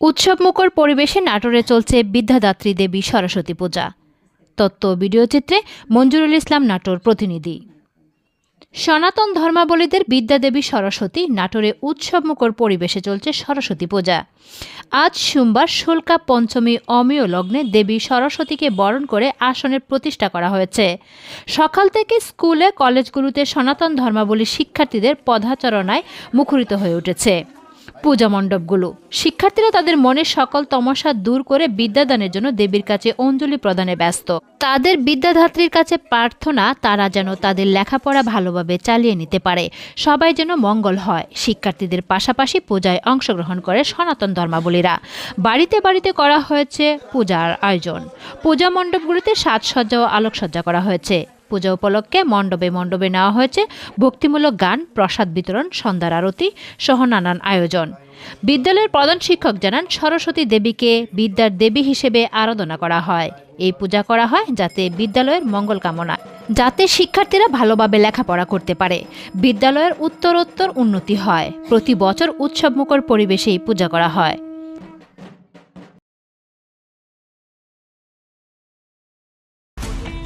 উৎসবমুখর পরিবেশে নাটোরে চলছে বিদ্যাদাত্রী দেবী সরস্বতী পূজা। তত্ত্ব ভিডিওচিত্রে মঞ্জুরুল ইসলাম নাটোর প্রতিনিধি। সনাতন ধর্মাবলীদের বিদ্যাদেবী সরস্বতী নাটোরে উৎসবমুখর পরিবেশে চলছে সরস্বতী পূজা। আজ সোমবার শুল্কা পঞ্চমী অমীয় লগ্নে দেবী সরস্বতীকে বরণ করে আসনের প্রতিষ্ঠা করা হয়েছে। সকাল থেকে স্কুলে, কলেজগুলোতে সনাতন ধর্মাবলী শিক্ষার্থীদের পদাচরণায় মুখরিত হয়ে উঠেছে। পূজা মণ্ডপগুলো। শিক্ষার্থীরা তাদের মনের সকল তমসা দূর করে বিদ্যাদানের জন্য দেবীর কাছে অঞ্জলি প্রদানে ব্যস্ত। তাদের বিদ্যাধাত্রীর কাছে প্রার্থনা, তারা যেন তাদের লেখাপড়া ভালোভাবে চালিয়ে নিতে পারে। সবাই যেন মঙ্গল হয়। শিক্ষার্থীদের পাশাপাশি পূজায় অংশগ্রহণ করে সনাতন ধর্মাবলীরা। বাড়িতে বাড়িতে করা হয়েছে পূজার আয়োজন। পূজা মণ্ডপগুলিতে সাজসজ্জা ও আলোকসজ্জা করা হয়েছে। পূজা উপলক্ষে মণ্ডপে মণ্ডপে নেওয়া হয়েছে ভক্তিমূলক গান, প্রসাদ বিতরণ, সন্ধ্যার আরতি সহ নানান আয়োজন। বিদ্যালয়ের প্রধান শিক্ষক জানান, সরস্বতী দেবীকে বিদ্যার দেবী হিসেবে আরাধনা করা হয়। এই পূজা করা হয় যাতে বিদ্যালয়ের মঙ্গল কামনা, যাতে শিক্ষার্থীরা ভালোভাবে লেখাপড়া করতে পারে। বিদ্যালয়ের উত্তরোত্তর উন্নতি হয়। প্রতি বছর উৎসবমুখর পরিবেশে এই পূজা করা হয়।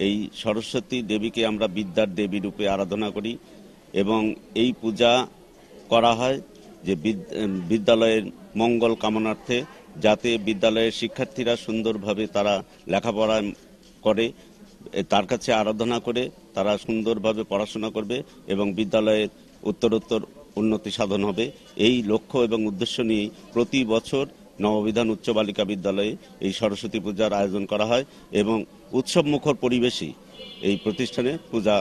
এই সরস্বতী দেবীকে আমরা বিদ্যার দেবী রূপে আরাধনা করি এবং এই পূজা করা হয় যে বিদ- বিদ্যালয়ের মঙ্গল কামনার্থে যাতে বিদ্যালয়ের শিক্ষার্থীরা সুন্দরভাবে তারা লেখাপড়া করে তার কাছে আরাধনা করে, তারা সুন্দরভাবে পড়াশোনা করবে এবং বিদ্যালয়ের উত্তরোত্তর উন্নতি সাধন হবে। এই লক্ষ্য এবং উদ্দেশ্য নিয়ে প্রতি বছর নববিধান উচ্চ বালিকা বিদ্যালয়ে এই সরস্বতী পূজার আয়োজন করা হয় এবং উৎসব মুখর পরিবেশই এই প্রতিষ্ঠানে পূজা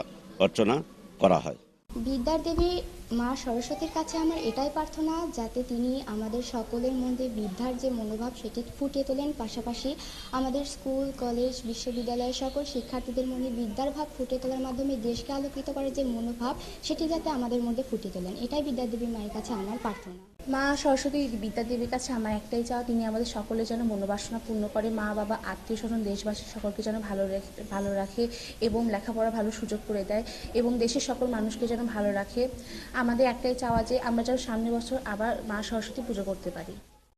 অর্চনা করা হয়। বিদ্যার দেবী মা সরস্বতীর কাছে আমার এটাই প্রার্থনা, যাতে তিনি আমাদের সকলের মধ্যে বিদ্যার যে মনোভাব, সেটি ফুটিয়ে তোলেন। পাশাপাশি আমাদের স্কুল, কলেজ বিশ্ববিদ্যালয়ের সকল শিক্ষার্থীদের মধ্যে বিদ্যার ভাব ফুটিয়ে তোলার মাধ্যমে দেশকে আলোকিত করার যে মনোভাব, সেটি যাতে আমাদের মধ্যে ফুটিয়ে তোলেন। এটাই বিদ্যার দেবী মায়ের কাছে আমার প্রার্থনা। মা সরস্বতী বিদ্যাদেবীর কাছে আমার একটাই চাওয়া, তিনি আমাদের সকলের যেন মনোবাসনা পূর্ণ করে। মা, বাবা, আত্মীয় স্বজন, দেশবাসী সকলকে যেন ভালো ভালো রাখে এবং লেখাপড়া ভালো সুযোগ করে দেয় এবং দেশের সকল মানুষকে যেন ভালো রাখে। আমাদের একটাই চাওয়া যে আমরা যেন সামনের বছর আবার মা সরস্বতী পুজো করতে পারি।